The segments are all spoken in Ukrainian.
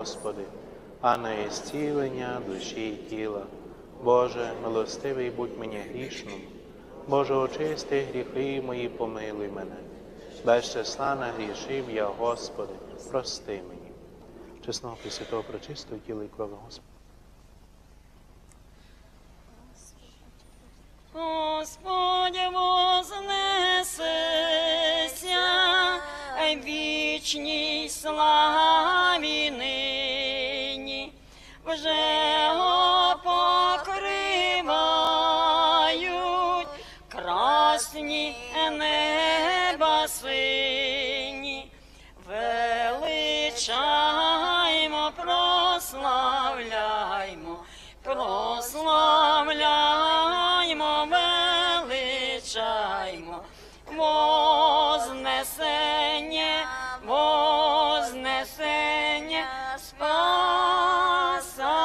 Господи, а на ісцілення душі й тіла. Боже, милостивий будь мені грішним. Боже, очисти гріхи мої, помилуй мене. Без числа нагрішив я, Господи, прости мені. Чесного Пресвятого прочистого тіла і крови Господи. Господь вознесеся в вічній славі нині, вже покривають красні неба сині, величаймо, прославляймо, прославляймо, величаймо, вознесення, вознесення Спаса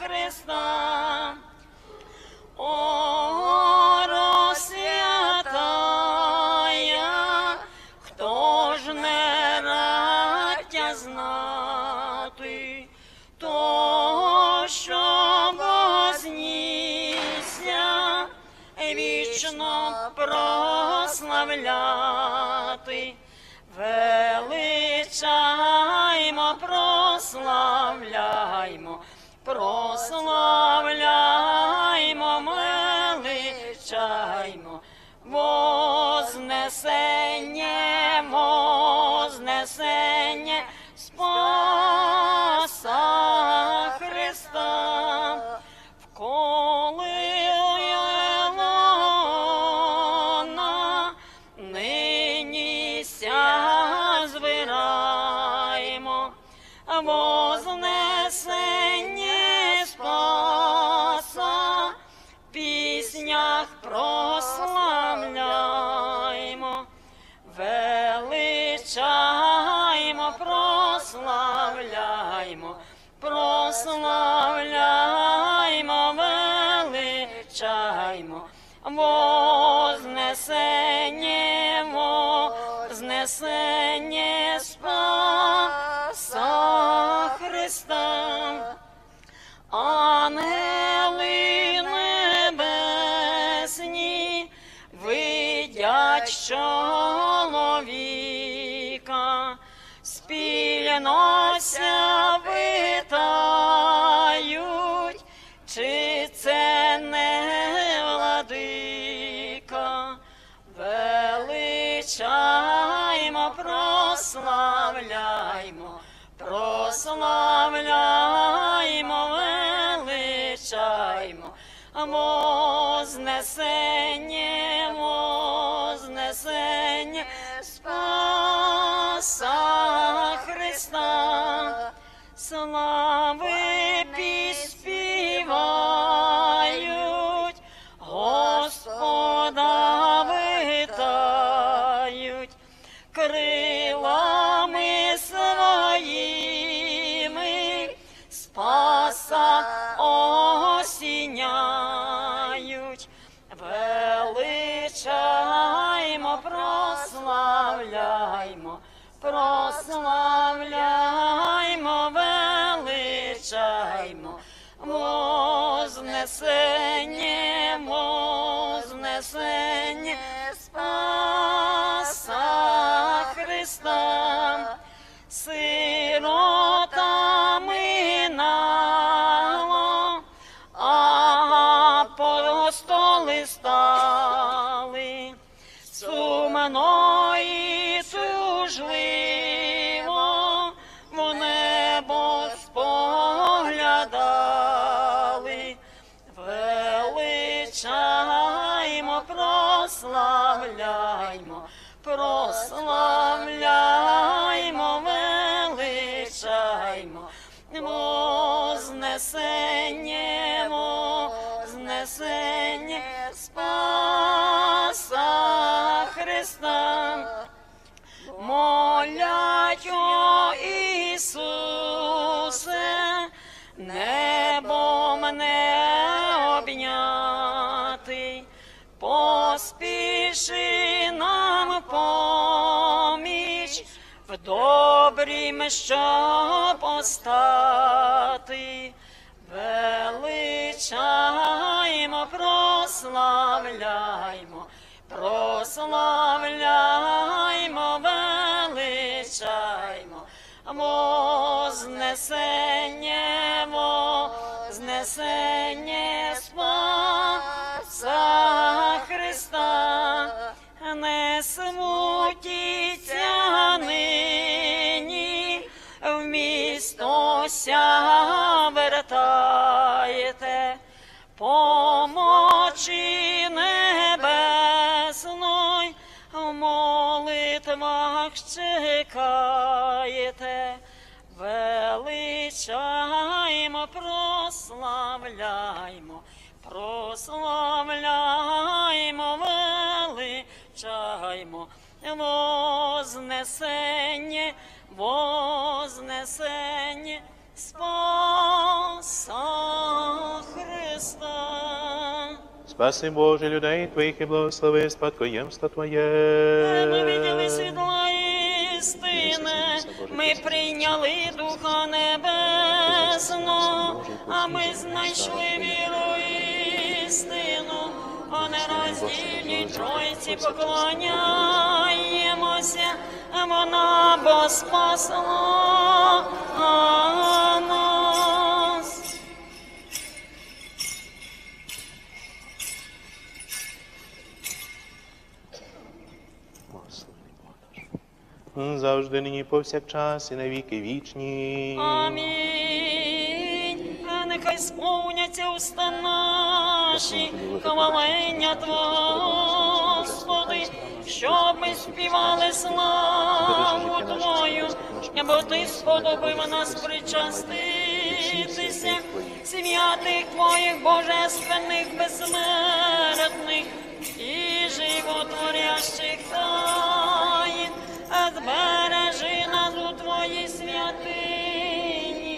Христа. О, розсвятая, хто ж не радя знати, то, що вознісся, вічно прославляти, величаймо, прославляймо, прославляймо, величаймо, вознесення, вознесення Спаса Христа. Ангели небесні видять чоловіка, спільнося витають, чи це не владика, величаймо, прославляймо, прославляймо, величаймо, вознесення, вознесення Спаса Христа, слави величаймо, вознесення, вознесення Спаса Христа, сиротами нало, апостоли стали, сумно і тужливо прославляймо, прославляймо, величаймо, вознесення, поспіши нам поміч в добрі добрім, що постати. Величаємо, прославляймо, прославляймо, величаймо, вознесення, вознесення Спаса Христа, помочі небесной, в молитвах чекаєте, величаємо, прославляймо, прославляймо, величаємо, вознесення, вознесення Спаса Христа. Спаси Боже людей Твоїх і благослови спадкоємство Твоє. Ми виділи світла істини, ми прийняли Духа Небесного, а ми знайшли віру істину, а не роздільній Тройці поклоняємося, вона бо спасла Завжди нині повсякчас і на віки вічні. Амінь. А нехай сповняться уста наші, хвалення Твого, Господи, щоб ми співали славу Твою, бо Ти сподобив нас причаститися, святих Твоїх божественних безсмертних і животворящих таїн, а збережи нас у Твоїй святині,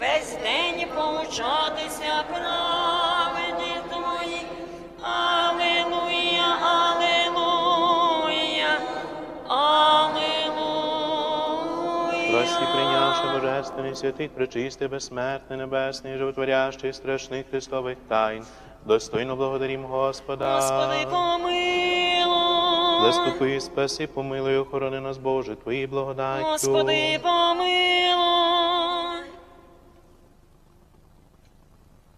весь день повчатися правді Твої. Аллилуйя, Аллилуйя, Аллилуйя. Прості прийнявши божественний святих, пречистий, безсмертний, небесний, животворящий, страшних Христових тайн, достойно благодарім Господа. Господи, помилуй. Заступи, спаси, помилуй, охорони нас, Боже, Твої благодаттю. Господи, помилуй.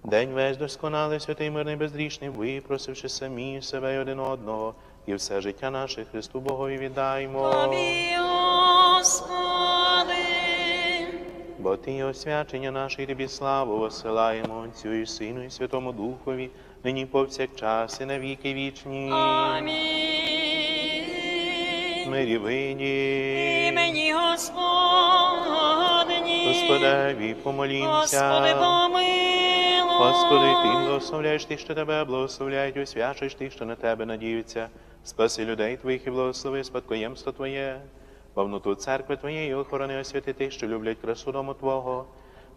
День весь досконалий, святий мирний, безрічний, випросивши самі себе й один одного, і все життя наше Христу Богові віддаймо. Тобі, Господи. Бо Ти є освячення наше, і Тобі славу посилаємо Отцю і Сину, і Святому Духові, нині повсякчас, і на віки вічні. Амінь. Мирі вині. Імені Господні. Господеві, Господи, помолімся. помилуй. Господи, Ти благословляєш тих, що Тебе благословляють, освячуєш тих, що на Тебе надіються. Спаси людей Твоїх і благослови спадкоємство Твоє. Повноту церкви Твоєї охорони освяти тих, що люблять красу дому Твого.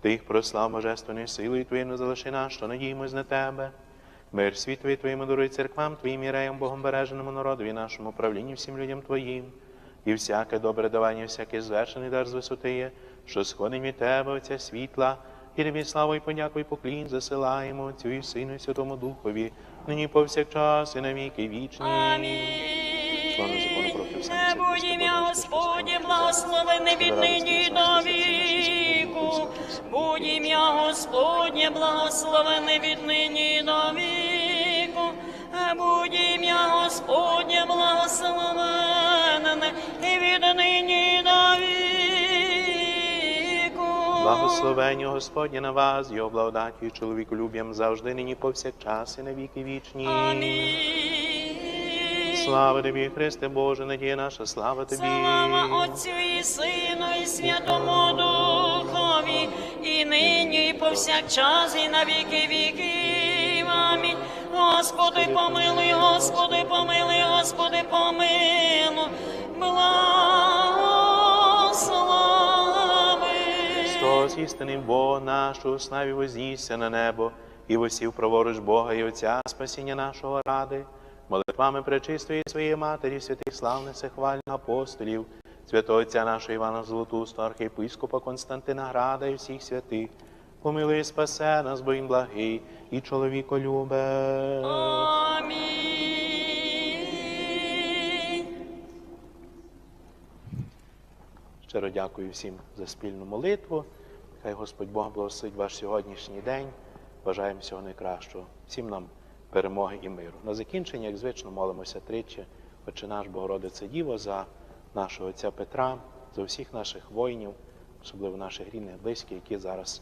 Ти їх прослав божественною силою Твоєю не залиши нас, що надіємось на Тебе. Мир світові Твоїм даруй церквам, Твоїм іреям, Богом береженому народові, нашому правлінні, всім людям Твоїм. І всяке добре давання, всякий звершений дар з висоти є, що сходить від Тебе, Отця світла, і тобі славу і подяку і поклін засилаємо Отцю і Сину і Святому Духові, нині повсякчас і на віки вічні. Слава закону про Христа, Не будь ім'я Господнє благословене від нині до віку. Будь ім'я Господнє благословене від нині до віку. Будь ім'я Господнє благословене і від нині до віку. Благословення Господнє на вас, його благодаті і чоловіку люб'ям завжди нині повсякчас і на віки вічні. Амінь. Слава тобі, Христе Боже, надія наша, слава тобі. Слава Отцю і Сину, і Святому Духові, і нині, і повсякчас, і на віки віків. Амінь. Господи, помилуй, Господи, помилуй, Господи, помилуй, благослови. Христос, істинний Бог наш, славі вознісся на небо, і восів праворуч Бога і Отця, спасіння нашого ради, молитвами пречистої своєї Матері, святих славних всехвальних апостолів, святого отця нашого Івана Золотуста, архієпископа Константина Града і всіх святих, помилуй спасе нас, бо він благий і чоловіко любе. Амінь. Щиро дякую всім за спільну молитву. Хай Господь Бог благословить ваш сьогоднішній день. Бажаємо всього найкращого. Всім нам перемоги і миру. На закінчення, як звично, молимося тричі. Отче наш Богородице Діво, за нашого отця Петра, за всіх наших воїнів, особливо наших рідних близьких, які зараз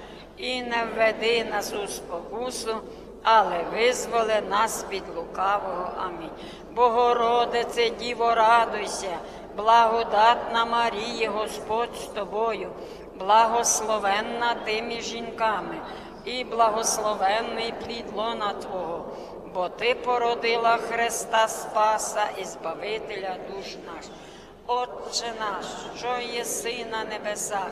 і не введи нас у спокусу, але визволи нас від лукавого. Амінь. Богородице, Діво, радуйся, благодатна Марія, Господь з тобою, благословенна ти між жінками, і благословенний плід лона Твого, бо ти породила Христа Спаса і Збавителя душ наш. Отче наш, що єси на небесах,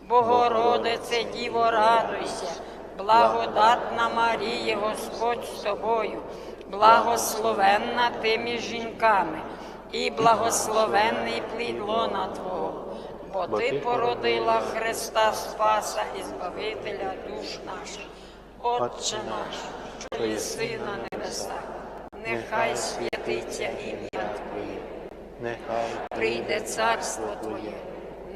Богородице, Діво, радуйся, благодатна Марія, Господь з тобою, благословенна ти між жінками, і благословенний плід лона Твого, бо ти породила Христа Спаса і Збавителя душ наших. Отче наш, що єси на небесах, нехай святиться ім'я Твоє. Нехай прийде царство Твоє,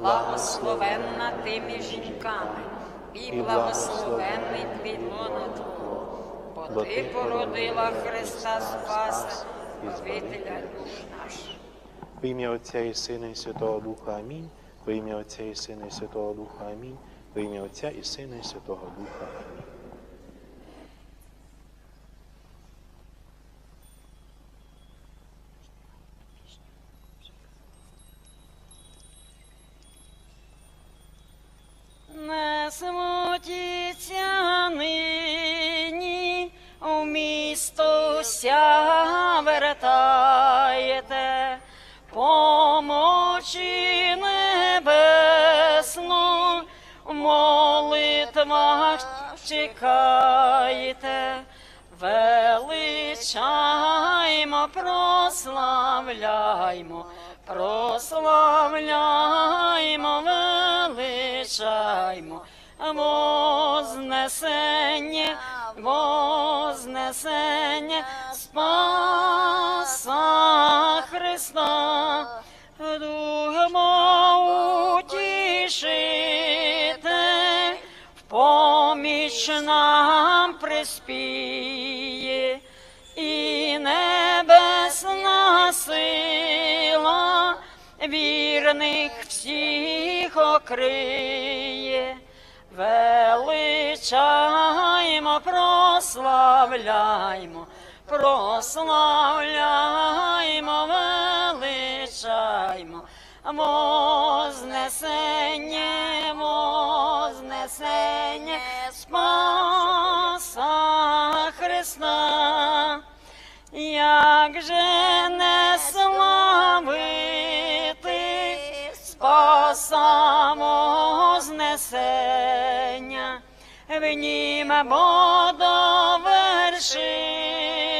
благословенна ти між жінками, і благословенний плід лона Твого, бо ти породила Христа Спаса, Збавителя душ наших. В ім'я Отця і Сина і Святого Духа Амінь. В ім'я Отця і Сина і Святого Духа Амінь. В ім'я Отця і Сина і Святого Духа Амінь. Ся вертаєте, помочі небесну, в молитвах чекаєте, величаймо, прославляймо, прославляймо, величаймо, вознесення, вознесення Спаса Христа, Духа утішите, в поміч нам приспіє, і небесна сила вірних всіх окриє, величаємо, прославляймо, прославляймо, величаймо, вознесення, вознесення Спаса Христа. Як же не славити Спаса вознесе, бо довершилось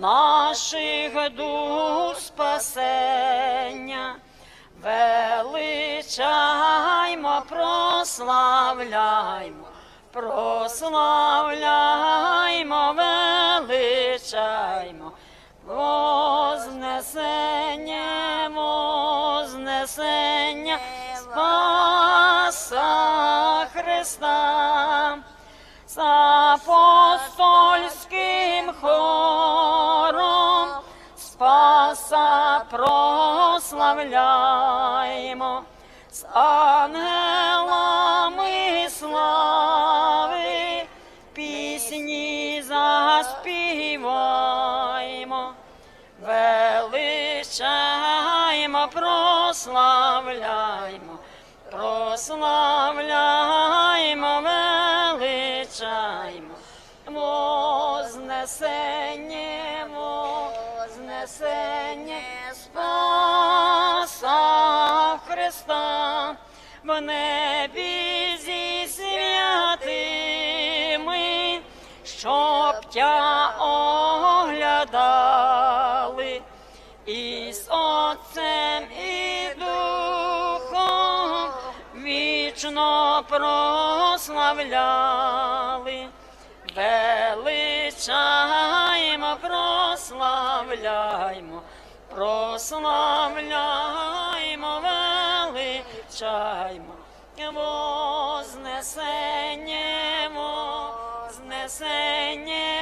наших дух спасення. Величаймо, прославляймо, прославляймо, величаймо, вознесення, вознесення Спаса Христа з апостольським хором Спаса прославляємо, з ангелами слави пісні заспіваємо, величаємо, прославляємо, прославляємо, в небі зі святими, щоб тя оглядали і з Отцем і Духом вічно прославляли. Величаємо, прославляємо, прославляємо, величаємо, вознесення, вознесення Спаса